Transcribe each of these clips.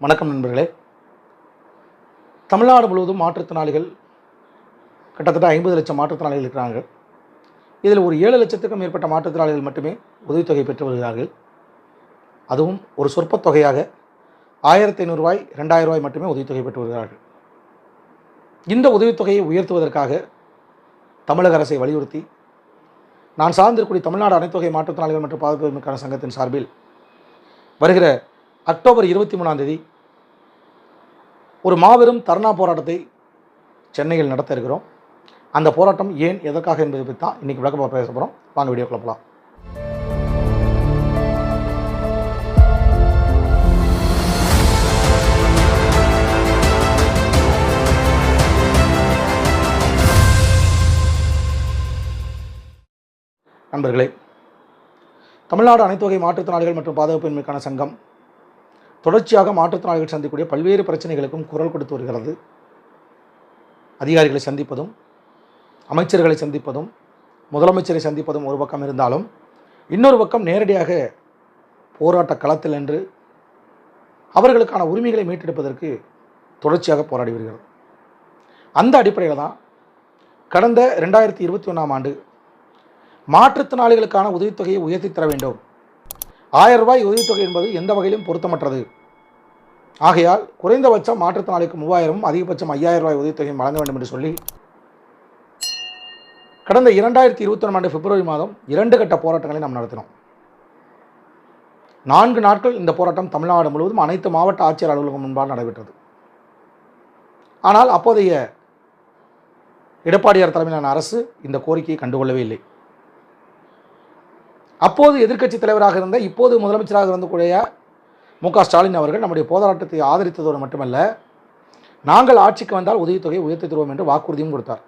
வணக்கம் நண்பர்களே. தமிழ்நாடு முழுவதும் மாற்றுத்திறனாளிகள் கிட்டத்தட்ட ஐம்பது லட்சம் மாற்றுத்திறனாளிகள் இருக்கிறார்கள். இதில் ஒரு ஏழு லட்சத்துக்கும் மேற்பட்ட மாற்றுத்திறனாளிகள் மட்டுமே உதவித்தொகை பெற்று வருகிறார்கள். அதுவும் ஒரு சொற்பத் தொகையாக ஆயிரத்தி ஐநூறுரூவாய் ரெண்டாயிரம் ரூபாய் மட்டுமே உதவித்தொகை பெற்று வருகிறார்கள். இந்த உதவித்தொகையை உயர்த்துவதற்காக தமிழக அரசை வலியுறுத்தி நான் சார்ந்திருக்கக்கூடிய தமிழ்நாடு அனைத்தொகை மாற்றுத்திறனாளிகள் மற்றும் பாதுகாப்புக்கான சங்கத்தின் சார்பில் வருகிற அக்டோபர் இருபத்தி மூணாம் தேதி ஒரு மாபெரும் தர்ணா போராட்டத்தை சென்னையில் நடத்த இருக்கிறோம். அந்த போராட்டம் ஏன் எதற்காக என்பதை பற்றி தான் இன்றைக்கி விளக்க பேச போகிறோம் வாங்க வீடியோக்குள்ள போகலாம் நண்பர்களே தமிழ்நாடு அனைத்து வகை மாற்றுத்திறனாளிகள் மற்றும் பாதுகாப்பின்மைக்கான சங்கம் தொடர்ச்சியாக மாற்றுத்திறனாளிகள் சந்திக்கக்கூடிய பல்வேறு பிரச்சனைகளுக்கும் குரல் கொடுத்து வருகிறது. அதிகாரிகளை சந்திப்பதும் அமைச்சர்களை சந்திப்பதும் முதலமைச்சரை சந்திப்பதும் ஒரு பக்கம் இருந்தாலும் இன்னொரு பக்கம் நேரடியாக போராட்ட களத்தில் என்று அவர்களுக்கான உரிமைகளை மீட்டெடுப்பதற்கு தொடர்ச்சியாக போராடி வருகிறது. அந்த அடிப்படையில் தான் கடந்த ரெண்டாயிரத்தி இருபத்தி ஒன்றாம் ஆண்டு மாற்றுத்திறனாளிகளுக்கான உதவித்தொகையை உயர்த்தி தர வேண்டும். ஆயிரம் ரூபாய் உதவித்தொகை என்பது எந்த வகையிலும் பொருத்தமற்றது. ஆகையால் குறைந்தபட்சம் மாற்றுத்திறனாளிக்கு மூவாயிரமும் அதிகபட்சம் ஐயாயிரம் ரூபாய் உதவித்தொகையும் வழங்க வேண்டும் என்று சொல்லி கடந்த இரண்டாயிரத்தி இருபத்தி ஆண்டு பிப்ரவரி மாதம் இரண்டு கட்ட போராட்டங்களை நாம் நடத்தினோம். நான்கு நாட்கள் இந்த போராட்டம் தமிழ்நாடு முழுவதும் அனைத்து மாவட்ட ஆட்சியர் அலுவலகம் முன்பாக நடைபெற்றது. ஆனால் அப்போதைய எடப்பாடியார் தலைமையிலான அரசு இந்த கோரிக்கையை கண்டுகொள்ளவே இல்லை. அப்போது எதிர்க்கட்சி தலைவராக இருந்த இப்போது முதலமைச்சராக இருந்த கூடிய மு க ஸ்டாலின் அவர்கள் நம்முடைய போராட்டத்தை ஆதரித்ததோடு மட்டுமல்ல நாங்கள் ஆட்சிக்கு வந்தால் உதவித்தொகையை உயர்த்தி தருவோம் என்று வாக்குறுதியும் கொடுத்தார்.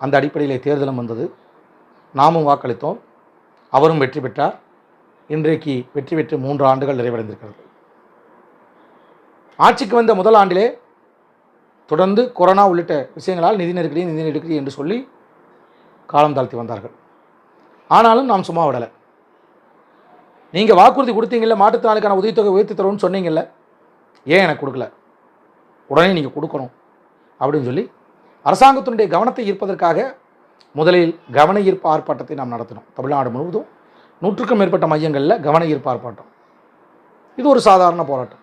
அந்த அடிப்படையிலே தேர்தலும் வந்தது. நாமும் வாக்களித்தோம். அவரும் வெற்றி பெற்றார். இன்றைக்கு வெற்றி பெற்று மூன்று ஆண்டுகள் நிறைவடைந்திருக்கிறது. ஆட்சிக்கு வந்த முதல் ஆண்டிலே தொடர்ந்து கொரோனா உள்ளிட்ட விஷயங்களால் நிதி நெருக்கடி நிதி நெருக்கடி என்று சொல்லி காலம் தாழ்த்தி வந்தார்கள். ஆனாலும் நாம் சும்மா விடலை. நீங்கள் வாக்குறுதி கொடுத்தீங்கல்ல மாற்றுத்திறனாளிக்கான உதவித்தொகை உயர்த்தி தருவோம்னு சொன்னீங்கல்ல ஏன் எனக்கு கொடுக்கல? உடனே நீங்கள் கொடுக்கணும் அப்படின்னு சொல்லி அரசாங்கத்தினுடைய கவனத்தை ஈர்ப்பதற்காக முதலில் கவன ஈர்ப்பு ஆர்ப்பாட்டத்தை நாம் நடத்தினோம் தமிழ்நாடு முழுவதும் நூற்றுக்கும் மேற்பட்ட மையங்களில் கவன ஈர்ப்பு ஆர்ப்பாட்டம். இது ஒரு சாதாரண போராட்டம்.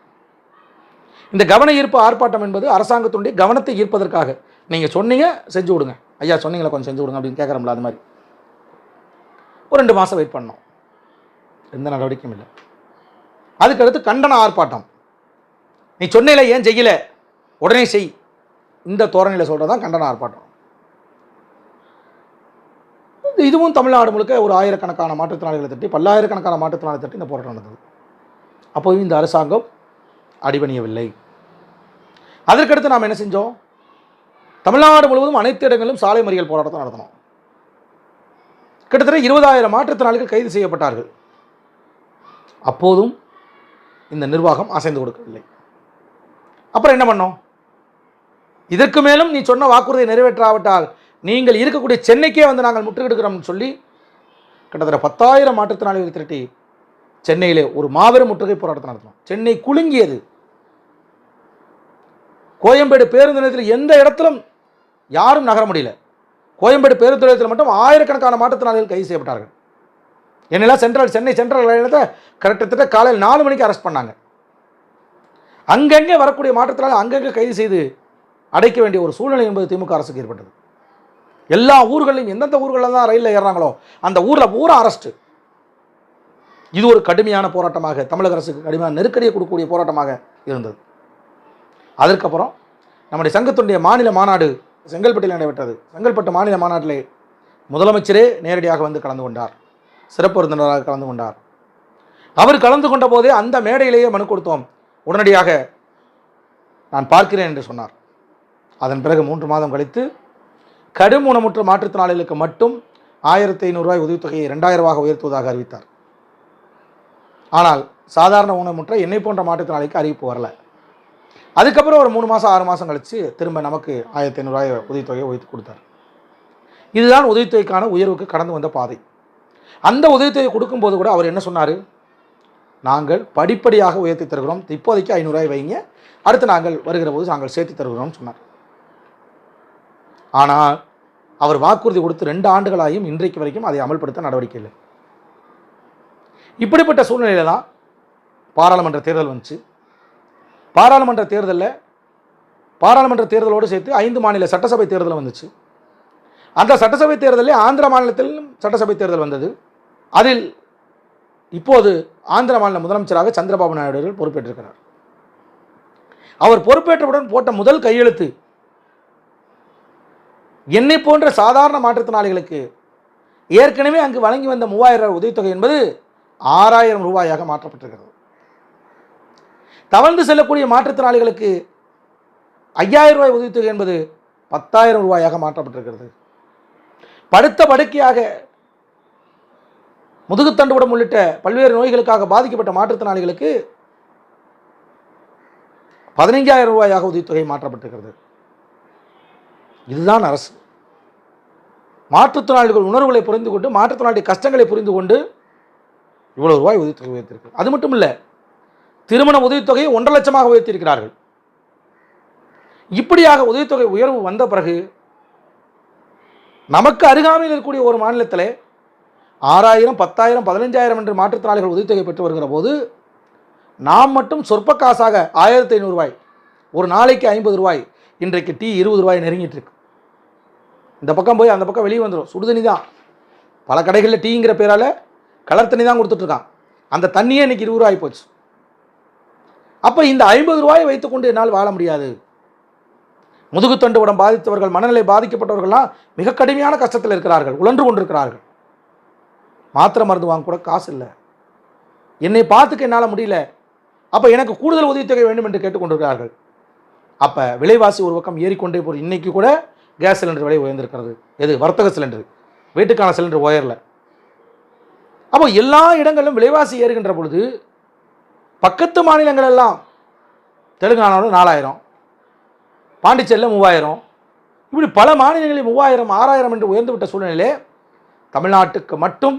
இந்த கவன ஈர்ப்பு ஆர்ப்பாட்டம் என்பது அரசாங்கத்தினுடைய கவனத்தை ஈர்ப்பதற்காக நீங்கள் சொன்னீங்க செஞ்சு விடுங்க. ஐயா சொன்னீங்களா? கொஞ்சம் செஞ்சு விடுங்க அப்படின்னு கேட்குறோம்ல அது மாதிரி. ஒரு ரெண்டு மாதம் வெயிட் பண்ணோம் எந்த நடவடிக்கையும் இல்லை. அதுக்கடுத்து கண்டன ஆர்ப்பாட்டம். நீ சொன்னையில ஏன் செய்யல? உடனே செய். இந்த தோரணையில் சொல்கிறது தான் கண்டன ஆர்ப்பாட்டம். இதுவும் தமிழ்நாடு முழுக்க ஒரு ஆயிரக்கணக்கான மாற்றுத்திறனாளிகளை தட்டி பல்லாயிரக்கணக்கான மாற்றுத்திறனாளி தட்டி இந்த போராட்டம் நடந்தது. அப்போது இந்த அரசாங்கம் அடிபணியவில்லை. அதற்கடுத்து நாம் என்ன செஞ்சோம்? தமிழ்நாடு முழுவதும் அனைத்து இடங்களிலும் சாலை மறியல் போராட்டத்தை நடத்தினோம். கிட்டத்தட்ட இருபதாயிரம் மாற்றுத்திறனாளிகள் கைது செய்யப்பட்டார்கள். அப்போதும் இந்த நிர்வாகம் அசைந்து கொடுக்கவில்லை. அப்புறம் என்ன பண்ணோம்? இதற்கு மேலும் நீ சொன்ன வாக்குறுதியை நிறைவேற்றாவிட்டால் நீங்கள் இருக்கக்கூடிய சென்னைக்கே வந்து நாங்கள் முற்றுகெடுக்கிறோம்னு சொல்லி கிட்டத்தட்ட பத்தாயிரம் மாற்றுத்திறனாளிகள் திரட்டி சென்னையிலே ஒரு மாபெரும் முற்றுகை போராட்டத்தை நடத்தினோம். சென்னை குலுங்கியது. கோயம்பேடு பேருந்து நிலையத்தில் எந்த இடத்திலும் யாரும் நகர முடியல. கோயம்பேடு பேருந்து நிலையத்தில் மட்டும் ஆயிரக்கணக்கான மாற்றுத்திறனாளிகள் கைது செய்யப்பட்டார்கள். என்னெல்லாம் சென்ட்ரல் சென்னை சென்ட்ரல் நிலையத்தை கிட்டத்தட்ட காலையில் நாலு மணிக்கு அரெஸ்ட் பண்ணாங்க. அங்கங்கே வரக்கூடிய மாற்றத்தினால் அங்கங்கே கைது செய்து அடைக்க வேண்டிய ஒரு சூழ்நிலை என்பது திமுக அரசுக்கு ஏற்பட்டது. எல்லா ஊர்களையும் எந்தெந்த ஊர்களில் தான் ரயிலில் ஏறுறாங்களோ அந்த ஊரில் பூரா அரெஸ்ட்டு இது ஒரு கடுமையான போராட்டமாக தமிழக அரசுக்கு கடுமையான நெருக்கடியை கொடுக்கக்கூடிய போராட்டமாக இருந்தது. அதற்கப்புறம் நம்முடைய சங்கத்தினுடைய மாநில மாநாடு செங்கல்பட்டில் நடைபெற்றது. செங்கல்பட்டு மாநில மாநாட்டிலே முதலமைச்சரே நேரடியாக வந்து கலந்து கொண்டார். சிறப்பு விருந்தினராக கலந்து கொண்டார். அவர் கலந்து கொண்ட போதே அந்த மேடையிலேயே மனு கொடுத்தோம். உடனடியாக நான் பார்க்கிறேன் என்று சொன்னார். அதன் பிறகு மூன்று மாதம் கழித்து கடும் ஊனமுற்ற மாற்றுத்திறனாளிகளுக்கு மட்டும் ஆயிரத்தி ஐநூறுரூவாய் உதவித்தொகையை ரெண்டாயிரம் ரூபாய் உயர்த்துவதாக அறிவித்தார். ஆனால் சாதாரண ஊனமுற்ற என்னை போன்ற மாற்றுத்திறனாளிக்கு அறிவிப்பு வரல. அதுக்கப்புறம் ஒரு மூணு மாதம் ஆறு மாதம் கழித்து திரும்ப நமக்கு ஆயிரத்தி ஐநூறுரூவாய் உதவித்தொகையை உயர்த்தி கொடுத்தார். இதுதான் உதவித்தொகைக்கான உயர்வுக்கு கடந்து வந்த பாதை. அந்த உதவித்தொகை கொடுக்கும்போது கூட அவர் என்ன சொன்னார்? நாங்கள் படிப்படியாக உயர்த்தி தருகிறோம். இப்போதைக்கு ஐநூறுரூவாய் வைங்க. அடுத்து நாங்கள் வருகிற போது நாங்கள் சேர்த்து தருகிறோம்னு சொன்னார். ஆனால் அவர் வாக்குறுதி கொடுத்து ரெண்டு ஆண்டுகளாயும் இன்றைக்கு வரைக்கும் அதை அமல்படுத்த நடவடிக்கை இல்லை. இப்படிப்பட்ட சூழ்நிலையில தான் பாராளுமன்ற தேர்தல் வந்துச்சு. பாராளுமன்ற தேர்தலில் பாராளுமன்ற தேர்தலோடு சேர்த்து ஐந்து மாநில சட்டசபை தேர்தல் வந்துச்சு. அந்த சட்டசபை தேர்தலில் ஆந்திர மாநிலத்திலும் சட்டசபை தேர்தல் வந்தது. அதில் இப்போது ஆந்திர மாநில முதலமைச்சராக சந்திரபாபு நாயுடு அவர்கள் பொறுப்பேற்றிருக்கிறார். அவர் பொறுப்பேற்றவுடன் போட்ட முதல் கையெழுத்து என்னை போன்ற சாதாரண மாற்றுத்திறனாளிகளுக்கு ஏற்கனவே அங்கு வழங்கி வந்த மூவாயிரம் ரூபாய் உதவித்தொகை என்பது ஆறாயிரம் ரூபாயாக மாற்றப்பட்டிருக்கிறது. தவழ்ந்து செல்லக்கூடிய மாற்றுத்திறனாளிகளுக்கு ஐயாயிரம் ரூபாய் உதவித்தொகை என்பது பத்தாயிரம் ரூபாயாக மாற்றப்பட்டிருக்கிறது. படுத்த படுக்கையாக முதுகுத்தண்டுவிடம் உள்ளிட்ட பல்வேறு நோய்களுக்காக பாதிக்கப்பட்ட மாற்றுத்திறனாளிகளுக்கு பதினைஞ்சாயிரம் ரூபாயாக உதவித்தொகை மாற்றப்பட்டிருக்கிறது. இதுதான் அரசு. மாற்றுத்திறனாளிகள் உணர்வுகளை புரிந்து கொண்டு மாற்றுத்திறனாளி கஷ்டங்களை புரிந்து கொண்டு இவ்வளவு ரூபாய் உதவித்தொகை உயர்த்திருக்கு அது மட்டும் இல்லை திருமண உதவித்தொகையை ஒன்றரை லட்சமாக உயர்த்தியிருக்கிறார்கள். இப்படியாக உதவித்தொகை உயர்வு வந்த பிறகு நமக்கு அருகாமையில் இருக்கக்கூடிய ஒரு மாநிலத்தில் ஆறாயிரம் பத்தாயிரம் பதினஞ்சாயிரம் என்று மாற்றுத்திறனாளிகள் உதவித்தொகை பெற்று வருகிற போது நாம் மட்டும் சொற்ப காசாக ஆயிரத்தி ஐநூறுரூவாய் ஒரு நாளைக்கு ஐம்பது ரூபாய் இன்றைக்கு டீ இருபது ரூபாய் நெருங்கிட்டு இருக்கு. இந்த பக்கம் போய் அந்த பக்கம் வெளியே வந்துடும் சுடுதண்ணி தான். பல கடைகளில் டீங்கிற பேரால் கலர் தண்ணி தான் கொடுத்துட்ருக்கான் அந்த தண்ணியே இன்றைக்கி இருபது ரூபாய் போச்சு. அப்போ இந்த ஐம்பது ரூபாயை வைத்துக்கொண்டு என்னால் வாழ முடியாது. முதுகுத்தண்டு உடம் பாதித்தவர்கள் மனநிலை பாதிக்கப்பட்டவர்கள்லாம் மிக கடுமையான கஷ்டத்தில் இருக்கிறார்கள் உழன்று கொண்டிருக்கிறார்கள். மாத்திரை மருந்து வாங்க கூட காசு இல்லை. என்னை பார்த்துக்க என்னால் முடியல. அப்போ எனக்கு கூடுதல் உதவித்தொகை வேண்டும் என்று கேட்டுக்கொண்டிருக்கிறார்கள். அப்போ விலைவாசி ஒரு பக்கம் ஏறிக்கொண்டே போகிற இன்றைக்கி கூட கேஸ் சிலிண்டர் விலை உயர்ந்திருக்கிறது. எது? வர்த்தக சிலிண்டர். வீட்டுக்கான சிலிண்டர் உயரல. அப்போ எல்லா இடங்களிலும் விலைவாசி ஏறுகின்ற பொழுது பக்கத்து மாநிலங்கள் எல்லாம் தெலுங்கானாவில் நாலாயிரம் பாண்டிச்சேரியில் மூவாயிரம். இப்படி பல மாநிலங்களில் மூவாயிரம் ஆறாயிரம் என்று உயர்ந்துவிட்ட சூழ்நிலையிலே தமிழ்நாட்டுக்கு மட்டும்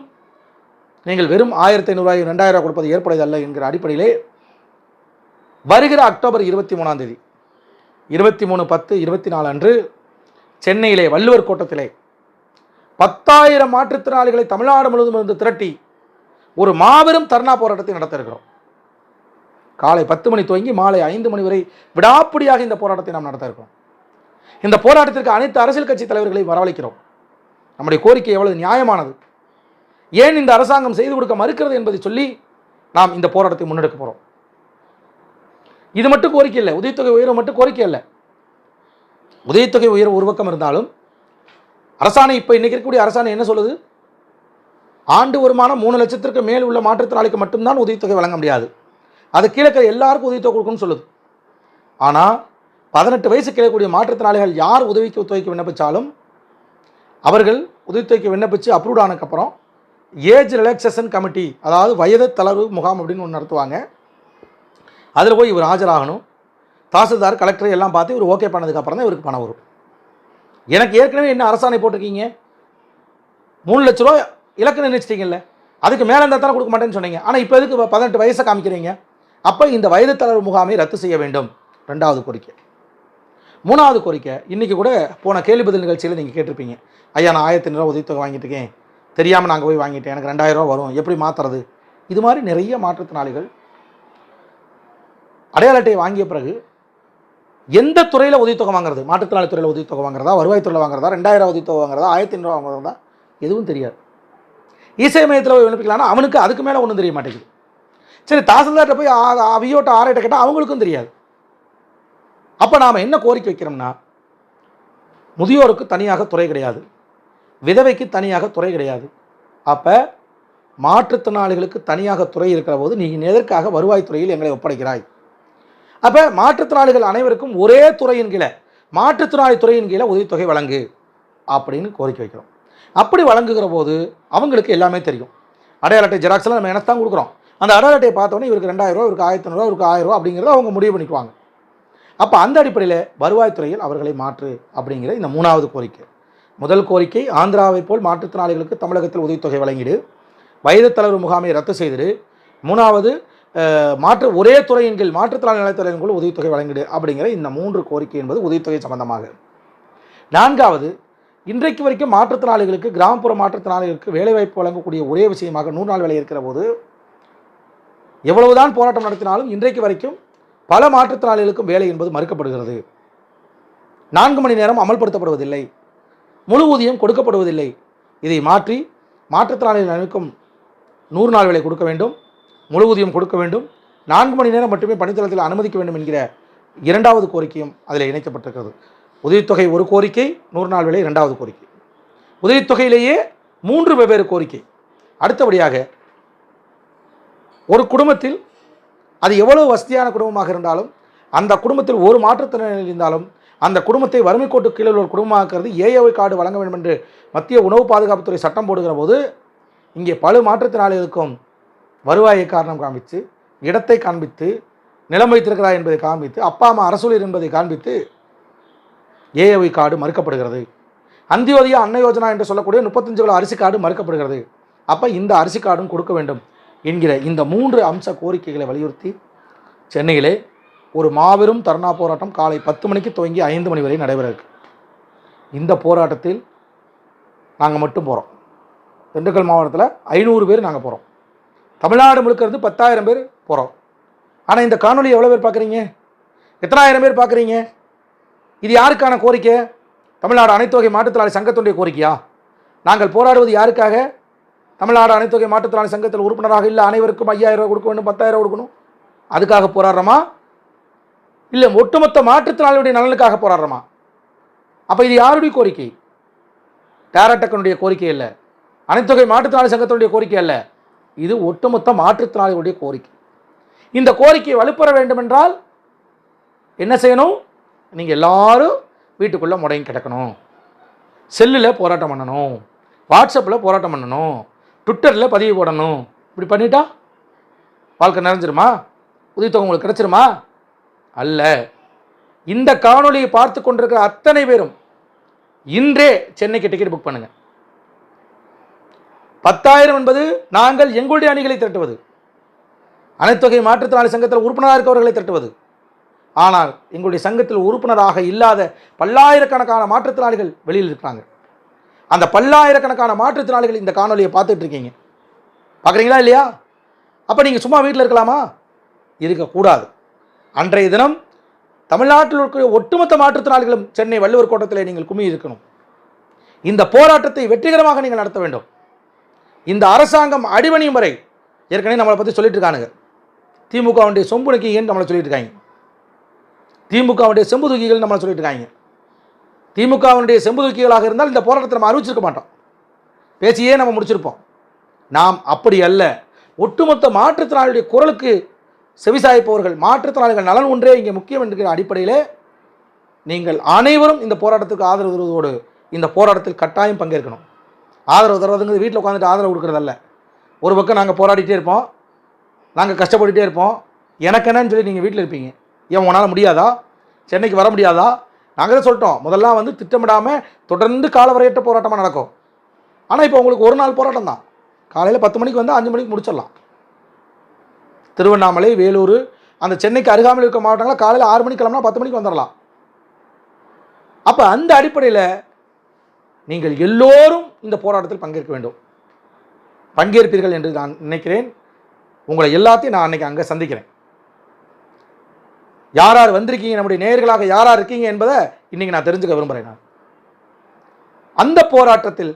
நீங்கள் வெறும் ஆயிரத்தி ஐநூறுரூவாய் ரெண்டாயிரம் கொடுப்பது கொடுப்பது ஏற்புடையதல்ல என்கிற அடிப்படையிலே வருகிற அக்டோபர் இருபத்தி மூணாம் தேதி இருபத்தி மூணு பத்து இருபத்தி நாலு அன்று சென்னையிலே வள்ளுவர் கோட்டத்திலே பத்தாயிரம் மாற்றுத்திறனாளிகளை தமிழ்நாடு முழுவதும் இருந்து திரட்டி ஒரு மாபெரும் தர்ணா போராட்டத்தை நடத்த இருக்கிறோம். காலை பத்து மணி துவங்கி மாலை ஐந்து மணி வரை விடாப்பிடியாக இந்த போராட்டத்தை நாம் நடத்த இருக்கிறோம். இந்த போராட்டத்திற்கு அனைத்து அரசியல் கட்சி தலைவர்களையும் வரவழைக்கிறோம். நம்முடைய கோரிக்கை எவ்வளவு நியாயமானது? ஏன் இந்த அரசாங்கம் செய்து கொடுக்க மறுக்கிறது என்பதை சொல்லி நாம் இந்த போராட்டத்தை முன்னெடுக்க போகிறோம் இது மட்டும் கோரிக்கை இல்லை. உதவித்தொகை உயர்வு மட்டும் கோரிக்கை இல்லை உதவித்தொகை உயர்வு ஒரு பக்கம் இருந்தாலும் அரசாணை இப்போ இன்றைக்கி இருக்கக்கூடிய அரசாணை என்ன சொல்லுது? ஆண்டு வருமானம் மூணு லட்சத்திற்கு மேல் உள்ள மாற்றுத்திறனாளிக்கு மட்டும்தான் உதவித்தொகை வழங்க முடியாது. அது கீழே இருக்கிற எல்லாருக்கும் உதவித்தொகை கொடுக்கணும்னு சொல்லுது. ஆனால் பதினெட்டு வயசு கிடைக்கக்கூடிய மாற்றுத்திறனாளிகள் யார் உதவிக்கு தொகைக்கு விண்ணப்பித்தாலும் அவர்கள் உதவித்தொகைக்கு விண்ணப்பித்து அப்ரூவ் ஆனதுக்கப்புறம் ஏஜ் ரிலாக்ஸேஷன் கமிட்டி அதாவது வயது தளர்வு முகாம் அப்படின்னு ஒன்று நடத்துவாங்க. அதில் போய் இவர் ஆஜராகணும். தாசில்தார் கலெக்டர் எல்லாம் பார்த்து இவர் ஓகே பண்ணதுக்கப்புறம் தான் இவருக்கு பணம் வரும். எனக்கு ஏற்கனவே என்ன அரசாணை போட்டிருக்கீங்க? மூணு லட்ச ரூபா இலக்கு நிர்ணயிச்சிட்டீங்கல்ல அதுக்கு மேலே இருந்தால் தானே கொடுக்க மாட்டேன்னு சொன்னீங்க. ஆனால் இப்போ எதுக்கு பதினெட்டு வயசை காமிக்கிறீங்க? அப்போ இந்த வயது தளர்வு முகாமை ரத்து செய்ய வேண்டும். ரெண்டாவது கோரிக்கை. மூணாவது கோரிக்கை இன்றைக்கி கூட போன கேள்வி பதில் நிகழ்ச்சியில் நீங்கள் கேட்டிருப்பீங்க. ஐயா நான் ஆயிரத்தி ஐநூறுவா உதவித்தொகை வாங்கிட்டு இருக்கேன். தெரியாமல் நாங்கள் போய் வாங்கிட்டேன். எனக்கு ரெண்டாயிரம் ரூபா வரும். எப்படி மாற்றுறது இது மாதிரி நிறைய மாற்றுத்திறனாளிகள் அடையாள அட்டையை வாங்கிய பிறகு எந்த துறையில் உதவித்தொகை வாங்குறது? மாற்றுத்திறனாளி துறையில் உதவித்தொகை வாங்குறதா? வருவாய்த்துறையில் வாங்குறதா? ரெண்டாயிரம் உதவித்தொகை வாங்குறதா? ஆயிரத்தி ஐநூறுவா வாங்குறதா? எதுவும் தெரியாது. இசை மையத்தில் போய் விண்ணப்பிக்கலாம்னா அவனுக்கு அதுக்கு மேலே ஒன்றும் தெரிய மாட்டேங்குது. சரி தாசில்தார்கிட்ட போய் அவியோட்ட ஆர்ஐட்ட கேட்டால் அவங்களுக்கும் தெரியாது. அப்போ நாம் என்ன கோரிக்கை வைக்கிறோம்னா முதியோருக்கு தனியாக துறை கிடையாது. விதவைக்கு தனியாக துறை கிடையாது. அப்போ மாற்றுத்திறனாளிகளுக்கு தனியாக துறை இருக்கிற போது நீ எதற்காக வருவாய்த்துறையில் எங்களை ஒப்படைக்கிறாய்? அப்போ மாற்றுத்திறனாளிகள் அனைவருக்கும் ஒரே துறையின் கீழே மாற்றுத்திறனாளி துறையின் கீழே உதவித்தொகை வழங்கு அப்படின்னு கோரிக்கை வைக்கிறோம். அப்படி வழங்குகிற போது அவங்களுக்கு எல்லாமே தெரியும். அடையாள அட்டை ஜெராக்ஸ்லாம் நம்ம எனக்கு தான் கொடுக்குறோம். அந்த அடல் அட்டையை பார்த்தோன்னே இவருக்கு ரெண்டாயிரம் ரூபா இவருக்கு ஆயிரத்தி ஐநூறுவா இவருக்கு ஆயிரம் ரூபா அப்படிங்கிறத அவங்க முடிவு பண்ணிக்குவாங்க. அப்போ அந்த அடிப்படையில் வருவாய்த்துறையில் அவர்களை மாற்று அப்படிங்கிற இந்த மூணாவது கோரிக்கை. முதல் கோரிக்கை ஆந்திராவை போல் மாற்றுத்திறனாளிகளுக்கு தமிழகத்தில் உதவித்தொகை வழங்கிடு. வயது தளர்வு முகாமை ரத்து செய்திடு. மூணாவது மாற்று ஒரே துறையின் கீழ் மாற்றுத்திறனாளி நலத்துறையின் கீழ் உதவித்தொகை வழங்கிடு அப்படிங்கிற இந்த மூன்று கோரிக்கை என்பது உதவித்தொகை சம்பந்தமாக. நான்காவது இன்றைக்கு வரைக்கும் மாற்றுத்திறனாளிகளுக்கு கிராமப்புற மாற்றுத்திறனாளிகளுக்கு வேலைவாய்ப்பு வழங்கக்கூடிய ஒரே விஷயமாக நூறு நாள் வேலை இருக்கிற போது எவ்வளவுதான் போராட்டம் நடத்தினாலும் இன்றைக்கு வரைக்கும் பல மாற்றுத்திறனாளிகளுக்கும் வேலை என்பது மறுக்கப்படுகிறது. நான்கு மணி நேரம் அமல்படுத்தப்படுவதில்லை. முழு ஊதியம் கொடுக்கப்படுவதில்லை. இதை மாற்றி மாற்றுத்திறனாளிகள் நலனுக்கும் நூறு நாள் வேலை கொடுக்க வேண்டும். முழு ஊதியம் கொடுக்க வேண்டும். நான்கு மணி நேரம் மட்டுமே பணித்தளத்தில் அனுமதிக்க வேண்டும் என்கிற இரண்டாவது கோரிக்கையும் அதில் இணைக்கப்பட்டிருக்கிறது. உதவித்தொகை ஒரு கோரிக்கை நூறு நாள் வேலை இரண்டாவது கோரிக்கை. உதவித்தொகையிலேயே மூன்று வெவ்வேறு கோரிக்கை. அடுத்தபடியாக ஒரு குடும்பத்தில் அது எவ்வளவு வசதியான குடும்பமாக இருந்தாலும் அந்த குடும்பத்தில் ஒரு மாற்றுத்திறனில் இருந்தாலும் அந்த குடும்பத்தை வறுமை கோட்டு கீழே ஒரு குடும்பமாக்குறது ஏஏஒய் கார்டு வழங்க வேண்டும் என்று மத்திய உணவு பாதுகாப்புத்துறை சட்டம் போடுகிற போது இங்கே பல மாற்றுத்திறனாளிகளுக்கும் வருவாயை காரணம் காண்பித்து இடத்தை காண்பித்து நிலம் வைத்திருக்கிறார் என்பதை காண்பித்து அப்பா அம்மா அரசூழியர் என்பதை காண்பித்து ஏஏஒய் கார்டு மறுக்கப்படுகிறது. அந்தியோதயா அன்ன யோஜனா என்று சொல்லக்கூடிய முப்பத்தஞ்சு கிலோ அரிசி கார்டு மறுக்கப்படுகிறது. அப்போ இந்த அரிசி கார்டும் கொடுக்க வேண்டும். என்கிற இந்த மூன்று அம்ச கோரிக்கைகளை வலியுறுத்தி சென்னையிலே ஒரு மாபெரும் தர்ணா போராட்டம் காலை பத்து மணிக்கு துவங்கி ஐந்து மணி வரை நடைபெற இருக்கு. இந்த போராட்டத்தில் நாங்கள் மட்டும் போகிறோம் திண்டுக்கல் மாவட்டத்தில் ஐநூறு பேர் நாங்கள் போகிறோம் தமிழ்நாடு முழுக்க இருந்து பத்தாயிரம் பேர் போகிறோம் ஆனால் இந்த காணொலி எவ்வளோ பேர் பார்க்குறீங்க எத்தனாயிரம் பேர் பார்க்குறீங்க இது யாருக்கான கோரிக்கை? தமிழ்நாடு அனைத்து வகை மாற்றுத்திறனாளி சங்கத்தினுடைய கோரிக்கையா? நாங்கள் போராடுவது யாருக்காக? தமிழ்நாடு அனைத்து வகை மாற்றுத்திறனாளி சங்கத்தில் உறுப்பினராக இல்லை அனைவருக்கும் ஐயாயிரம் ரூபாய் கொடுக்க வேண்டும் பத்தாயிரம் கொடுக்கணும். அதுக்காக போராடுறோமா? இல்லை ஒட்டுமொத்த மாற்றுத்திறனாளியுடைய நலனுக்காக போராடுறோமா? அப்போ இது யாருடைய கோரிக்கை? டேரட்டக்கனுடைய கோரிக்கை இல்லை அனைத்துகை மாற்றுத்திறனாளி சங்கத்தினுடைய கோரிக்கை அல்ல. இது ஒட்டுமொத்த மாற்றுத்திறனாளிகளுடைய கோரிக்கை. இந்த கோரிக்கையை வலுப்பெற வேண்டும் என்றால் என்ன செய்யணும்? நீங்கள் எல்லாரும் வீட்டுக்குள்ளே முடங்கி கிடக்கணும். செல்லில் போராட்டம் பண்ணணும். வாட்ஸ்அப்பில் போராட்டம் பண்ணணும். ட்விட்டரில் பதிவு போடணும். இப்படி பண்ணிட்டா வாழ்க்கை நிறைஞ்சிருமா? உதவித்தொகை உங்களுக்கு கிடைச்சிருமா? அல்ல. இந்த காணொலியை பார்த்து கொண்டிருக்கிற அத்தனை பேரும் இன்றே சென்னைக்கு டிக்கெட் புக் பண்ணுங்க. பத்தாயிரம் என்பது நாங்கள் எங்களுடைய அணிகளை திரட்டுவது. அனைத்தொகை மாற்றுத்திறனாளி சங்கத்தில் உறுப்பினராக இருக்கவர்களை திரட்டுவது. ஆனால் எங்களுடைய சங்கத்தில் உறுப்பினராக இல்லாத பல்லாயிரக்கணக்கான மாற்றுத்திறனாளிகள் வெளியில் இருக்கிறாங்க. அந்த பல்லாயிரக்கணக்கான மாற்றுத்திறனாளிகள் இந்த காணொலியை பார்த்துட்டு இருக்கீங்க பார்க்குறீங்களா இல்லையா? அப்போ நீங்கள் சும்மா வீட்டில் இருக்கலாமா? இருக்கக்கூடாது. அன்றைய தினம் தமிழ்நாட்டில் இருக்கிற ஒட்டுமொத்த மாற்றுத்திறனாளிகளும் சென்னை வள்ளுவர் கோட்டத்தில் நீங்கள் கும்மி இருக்கணும். இந்த போராட்டத்தை வெற்றிகரமாக நீங்கள் நடத்த வேண்டும். இந்த அரசாங்கம் அடிபணியும் வரை ஏற்கனவே நம்மளை பற்றி சொல்லிட்டு இருக்கானுங்க திமுகவுடைய சொம்பு நக்கிங்கன்னு நம்மளை சொல்லிட்டு இருக்காங்க திமுகவுடைய செம்பு தூக்கிகள் நம்மளை சொல்லிட்டு இருக்காங்க திமுகவினுடைய செம்புதுக்கிகளாக இருந்தால் இந்த போராட்டத்தை நம்ம அறிவிச்சிருக்க மாட்டோம். பேசியே நம்ம முடிச்சிருப்போம். நாம் அப்படி அல்ல. ஒட்டுமொத்த மாற்றுத்திறனாளியுடைய குரலுக்கு செவிசாய்ப்பவர்கள் மாற்றுத்திறனாளிகள் நலன் ஒன்றே இங்கே முக்கியம் என்கிற அடிப்படையிலே நீங்கள் அனைவரும் இந்த போராட்டத்துக்கு ஆதரவு தருவதோடு இந்த போராட்டத்தில் கட்டாயம் பங்கேற்கணும். ஆதரவு தருவதுங்கிறது வீட்டில் உட்காந்துட்டு ஆதரவு கொடுக்குறதல்ல. ஒரு பக்கம் நாங்கள் போராடிட்டே இருப்போம். நாங்கள் கஷ்டப்பட்டுட்டே இருப்போம். எனக்கு என்னன்னு சொல்லி நீங்கள் வீட்டில் இருப்பீங்க. ஏன் உன்னால் முடியாதா? சென்னைக்கு வர முடியாதா? நாங்களே சொல்லிட்டோம் முதல்லாம் வந்து திட்டமிடாமல் தொடர்ந்து காலவரையற்ற போராட்டமாக நடக்கும். ஆனால் இப்போ உங்களுக்கு ஒரு நாள் போராட்டம் தான். காலையில் பத்து மணிக்கு வந்து அஞ்சு மணிக்கு முடிச்சிடலாம். திருவண்ணாமலை வேலூர் அந்த சென்னைக்கு அருகாமையில் இருக்க மாவட்டங்களில் காலையில் ஆறு மணிக்கு கிளம்புனா பத்து மணிக்கு வந்துடலாம். அப்போ அந்த அடிப்படையில் நீங்கள் எல்லோரும் இந்த போராட்டத்தில் பங்கேற்க வேண்டும். பங்கேற்பீர்கள் என்று நான் நினைக்கிறேன். உங்களை எல்லாத்தையும் நான் அன்னைக்கு அங்கே சந்திக்கிறேன். யார் யார் வந்திருக்கீங்க? நம்முடைய நேர்களாக யார் யார் இருக்கீங்க என்பதை இன்னைக்கு நான் தெரிஞ்சுக்க விரும்புகிறேன் நான். அந்த போராட்டத்தில்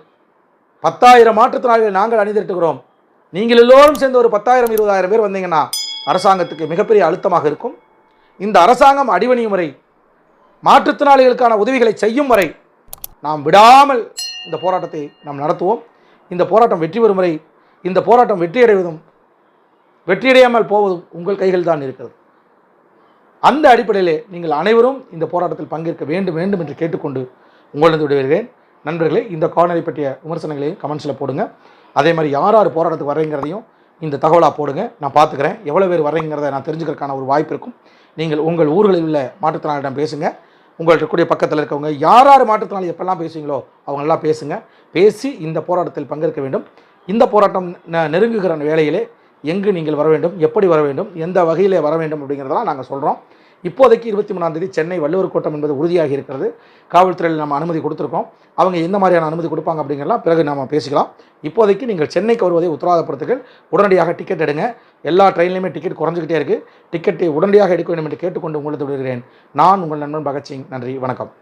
பத்தாயிரம் மாற்றுத்திறனாளிகளை நாங்கள் அணிதிரட்டுகிறோம். நீங்கள் எல்லோரும் சேர்ந்து ஒரு பத்தாயிரம் இருபதாயிரம் பேர் வந்தீங்கன்னா அரசாங்கத்துக்கு மிகப்பெரிய அழுத்தமாக இருக்கும். இந்த அரசாங்கம் அடிவணியும் வரை மாற்றுத்திறனாளிகளுக்கான உதவிகளை செய்யும் வரை நாம் விடாமல் இந்த போராட்டத்தை நாம் நடத்துவோம். இந்த போராட்டம் வெற்றி பெறும் வரை இந்த போராட்டம் வெற்றியடைவதும் வெற்றியடையாமல் போவதும் உங்கள் கைகள் தான் இருக்கிறது. அந்த அடிப்படையிலே நீங்கள் அனைவரும் இந்த போராட்டத்தில் பங்கேற்க வேண்டும் வேண்டும் என்று கேட்டுக்கொண்டு உங்களிடம் விடுவேன் நண்பர்களே இந்த காணொலி பற்றிய விமர்சனங்களையும் கமெண்ட்ஸில் போடுங்க. அதே மாதிரி யார் யார் போராட்டத்துக்கு வர்றீங்கிறதையும் இந்த தகவலாக போடுங்க. நான் பார்த்துக்கிறேன். எவ்வளோ பேர் வரேங்கிறத நான் தெரிஞ்சுக்கிறதுக்கான ஒரு வாய்ப்பு இருக்கும். நீங்கள் உங்கள் ஊர்களில் உள்ள மாற்றுத்திறனாளிடம் பேசுங்க. உங்கள்கிட்ட இருக்கக்கூடிய பக்கத்தில் இருக்கவங்க யார் யார் மாற்றுத்திறனாளி எப்பெல்லாம் பேசுவீங்களோ அவங்களெல்லாம் பேசுங்க. பேசி இந்த போராட்டத்தில் பங்கேற்க வேண்டும். இந்த போராட்டம் ந- நெருங்குகிற வேளையிலே எங்கு நீங்கள் வர வேண்டும் எப்படி வர வேண்டும் எந்த வகையில் வர வேண்டும் அப்படிங்கிறதெல்லாம் நாங்கள் சொல்கிறோம் இப்போதைக்கு இருபத்தி மூணாம் தேதி சென்னை வள்ளுவர் கோட்டம் என்பது உறுதியாகி இருக்கிறது. காவல்துறையில் நம்ம அனுமதி கொடுத்துருக்கோம். அவங்க எந்த மாதிரியான அனுமதி கொடுப்பாங்க அப்படிங்கிறலாம் பிறகு நம்ம பேசிக்கலாம். இப்போதைக்கு நீங்கள் சென்னைக்கு வருவதை உத்தரவாதப்படுத்துங்கள். உடனடியாக டிக்கெட் எடுங்க. எல்லா ட்ரெயின்லையுமே டிக்கெட் குறைஞ்சிக்கிட்டே இருக்குது டிக்கெட்டை உடனடியாக எடுக்க வேண்டும் என்று கேட்டுக்கொண்டு உங்களுக்கு விடுகிறேன். நான் உங்கள் நண்பன் பகத்சிங். நன்றி. வணக்கம்.